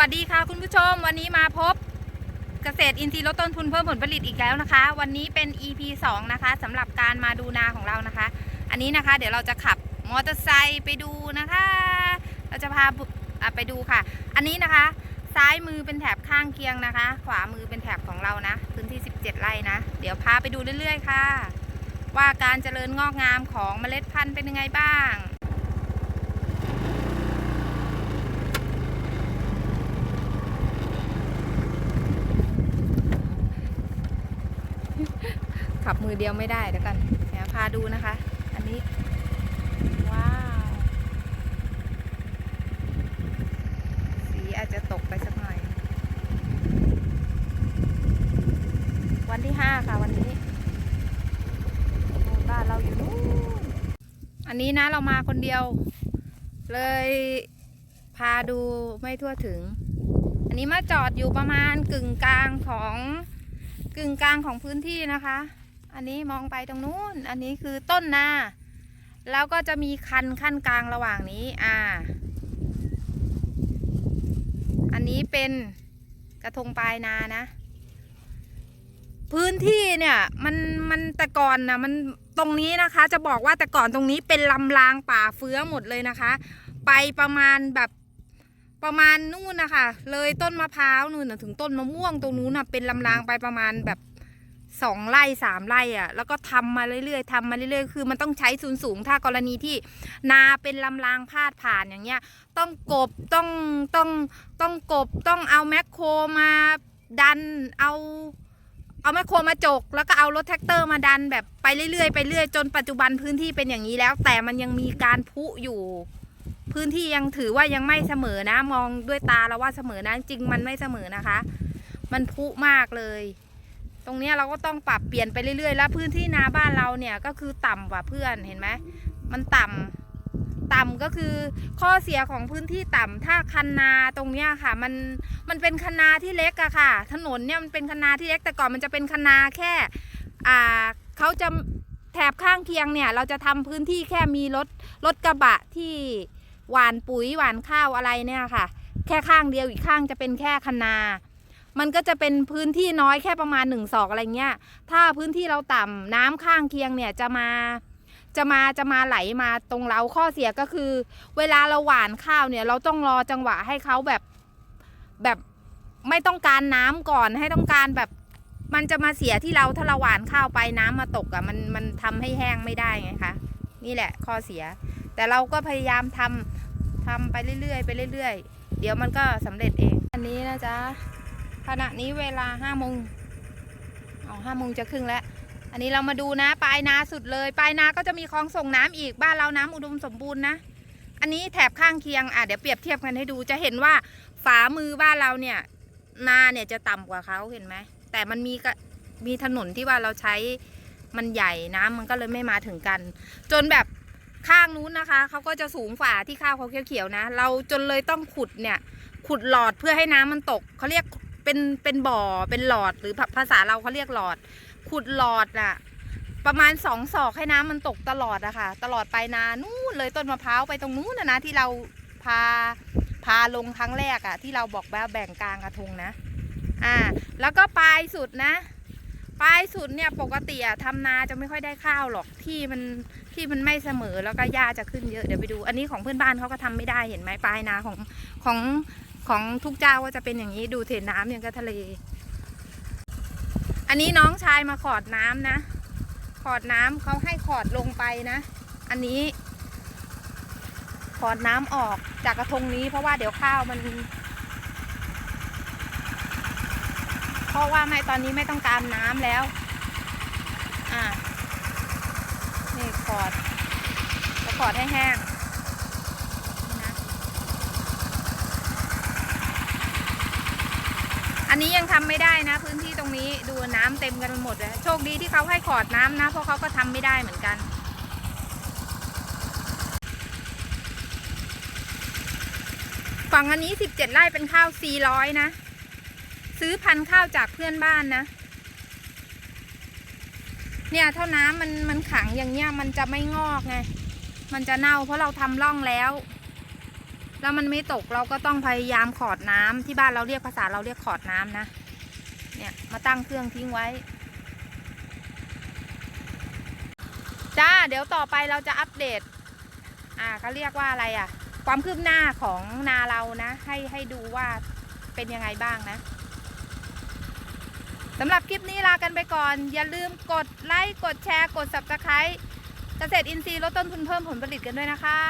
วัสดีค่ะคุณผู้ชม วันนี้มาพบเกษตรอินทรีย์ลดต้นทุนเพิ่มผลผลิตอีกแล้วนะคะ วันนี้เป็น EP 2 นะคะสำหรับการมาดูนาของเรานะคะ อันนี้นะคะ เดี๋ยวเราจะขับมอเตอร์ไซค์ไปดูนะคะ เราจะพาไปดูค่ะ อันนี้นะคะ ซ้ายมือเป็นแถบข้างเคียงนะคะ ขวามือเป็นแถบของเรานะ พื้นที่ 17 ไร่นะ เดี๋ยวพาไปดูเรื่อย ๆ ค่ะ ว่าการเจริญงอกงามของเมล็ดพันธุ์เป็นยังไงบ้าง ขับมือเดียวไม่ได้เดี๋ยวกันเดี๋ยวพาดูนะคะ อันนี้ ว้าว สีอาจจะตกไปสักหน่อย วันที่ห้าค่ะวันนี้บ้านเราอยู่นู้นอันนี้นะเรามาคนเดียว เลยพาดูไม่ทั่วถึง อันนี้มาจอดอยู่ประมาณกึ่งกลางของกึ่งกลางของพื้นที่นะคะ อันนี้มองไปตรงนู้น อันนี้คือต้นนา แล้วก็จะมีคันขั้นกลางระหว่างนี้ อ่า อันนี้เป็นกระทงปลายนานะ พื้นที่เนี่ยมันมันแต่ก่อนนะมันตรงนี้นะคะ จะบอกว่าแต่ก่อนตรงนี้เป็นลำรางป่าเฟื้อหมดเลยนะคะ ไปประมาณแบบประมาณนู่นนะคะเลยต้นมะพร้าวนู่นนะถึงต้นมะม่วงตรงนู้นนะเป็นลำรางไปประมาณแบบ สองไร่สามไร่อะ่ะแล้วก็ทำมาเรื่อยๆทำมาเรื่อยๆ คือมันต้องใช้ศูนสูงถ้ากรณีที่นาเป็นลำรางพาดผ่านอย่างเงี้ย ต้องกบต้องต้องต้องกบต้องเอาแมคโครมาดันเอาเอาแมคโครมาจก แล้วก็เอารถแท็กเตอร์มาดันแบบไปเรื่อยๆไปเรื่อยจนปัจจุบันพื้นที่เป็นอย่างนี้แล้ว แต่มันยังมีการพุอยู่ พื้นที่ยังถือว่ายังไม่เสมอนะ มองด้วยตาเราว่าเสมอนะจริงมันไม่เสมอนะคะ มันพุมากเลย ตรงนี้เราก็ต้องปรับเปลี่ยนไปเรื่อยๆ แล้วพื้นที่นาบ้านเราเนี่ยก็คือต่ำกว่าเพื่อนเห็นไหมมันต่ำต่ำก็คือข้อเสียของพื้นที่ต่ำถ้าคันนาตรงเนี้ยค่ะ มันมันเป็นคันนาที่เล็กอะค่ะ ถนนเนี่ยมันเป็นคันนาที่เล็กแต่ก่อนมันจะเป็นคันนาแค่อ่าเขาจะแถบข้างเคียงเนี่ย เราจะทำพื้นที่แค่มีรถรถกระบะที่หวานปุ๋ยหวานข้าวอะไรเนี่ยค่ะ แค่ข้างเดียวอีกข้างจะเป็นแค่คันนา มันก็จะเป็นพื้นที่น้อยแค่ประมาณหนึ่งศอกอะไรเงี้ย ถ้าพื้นที่เราต่ำน้ำข้างเคียงเนี่ยจะมาจะมาจะมาไหลมาตรงเราข้อเสียก็คือ เวลาเราหว่านข้าวเนี่ย เราต้องรอจังหวะให้เขาแบบแบบไม่ต้องการน้ำก่อนให้ต้องการแบบมันจะมาเสียที่เราถ้าเราหว่านข้าวไปน้ำมาตกอะ่ะมันมันทำให้แห้งไม่ได้ไงคะนี่แหละข้อเสีย แต่เราก็พยายามทำทำไปเรื่อยๆไปเรื่อยๆ เดี๋ยวมันก็สำเร็จเอง อันนี้นะจ๊ะ ขณะนี้เวลาห้าโมงอ๋อห้าโมงจะครึ่งแล้ว อันนี้เรามาดูนะ ปลายนาสุดเลย ปลายนาก็จะมีคลองส่งน้ำอีกบ้านเราน้ำอุดมสมบูรณ์นะ อันนี้แถบข้างเคียงอะเดี๋ยวเปรียบเทียบกันให้ดูจะเห็นว่าฝามือบ้านเราเนี่ย นาเนี่ยจะต่ำกว่าเขาเห็นไหมแต่มันมีก็มีถนนที่ว่าเราใช้มันใหญ่น้ำมันก็เลยไม่มาถึงกัน จนแบบข้างนู้นนะคะเขาก็จะสูงฝ่าที่ข้าวเขาเขียวๆนะ เราจนเลยต้องขุดเนี่ย ขุดหลอดเพื่อให้น้ำมันตกเขาเรียก เป็นเป็นบ่อเป็นหลอดหรือภาษาเราเขาเรียกหลอด ขุดหลอดอะประมาณสองศอกให้น้ำมันตกตลอดอะค่ะ ตลอดไปนานู่นเลยต้นมะพร้าวไปตรงนู้นนะนะที่เราพาพาลงครั้งแรกอะที่เราบอกว่าแบ่งกลางกระทงนะอ่าแล้วก็ปลายสุดนะปลายสุดเนี่ยปกติอะทำนาจะไม่ค่อยได้ข้าวหรอกที่มันที่มันไม่เสมอแล้วก็หญ้าจะขึ้นเยอะเดี๋ยวไปดู อันนี้ของเพื่อนบ้านเขาก็ทำไม่ได้เห็นไหมปลายนาของของ ของทุกเจ้าก็จะเป็นอย่างนี้ดูเทน้ำอย่างกับทะเล อันนี้น้องชายมาขอดน้ำนะ ขอดน้ำเขาให้ขอดลงไปนะ อันนี้ ขอดน้ำออกจากกระทงนี้เพราะว่าเดี๋ยวข้าวมัน เพราะว่าไม่ตอนนี้ไม่ต้องการน้ำแล้ว อ่านี่ขอดจะขอดให้แห้งนี่นะ อั นนี้ยังทำไม่ได้นะ พื้นที่ตรงนี้ดูน้ำเต็มกันหมดเลยโชคดีที่เขาให้ขอดน้ำนะ เพราะเขาก็ทำไม่ได้เหมือนกัน ฝั่งอันนี้สิบเจ็ดไร่เป็นข้าวสี่ร้อยนะ ซื้อพันข้าวจากเพื่อนบ้านนะ เนี่ยเท่าน้ำมันมันขังอย่างเงี้ยมันจะไม่งอกไงมันจะเน่าเพราะเราทำร่องแล้ว แล้วมันไม่ตกเราก็ต้องพยายามขอดน้ำที่บ้านเราเรียกภาษาเราเรียกขอดน้ำนะ เนี่ยมาตั้งเครื่องทิ้งไว้ จ้าเดี๋ยวต่อไปเราจะอัปเดต อ่าเขาเรียกว่าอะไรอะ ความคืบหน้าของนาเรานะ ให้ให้ดูว่าเป็นยังไงบ้างนะสำหรับคลิปนี้ลากันไปก่อน อย่าลืมกดไลค์กดแชร์ กด subscribe เกษตรอินทรีย์ลดต้นทุนเพิ่มผลผลิตกันด้วยนะคะ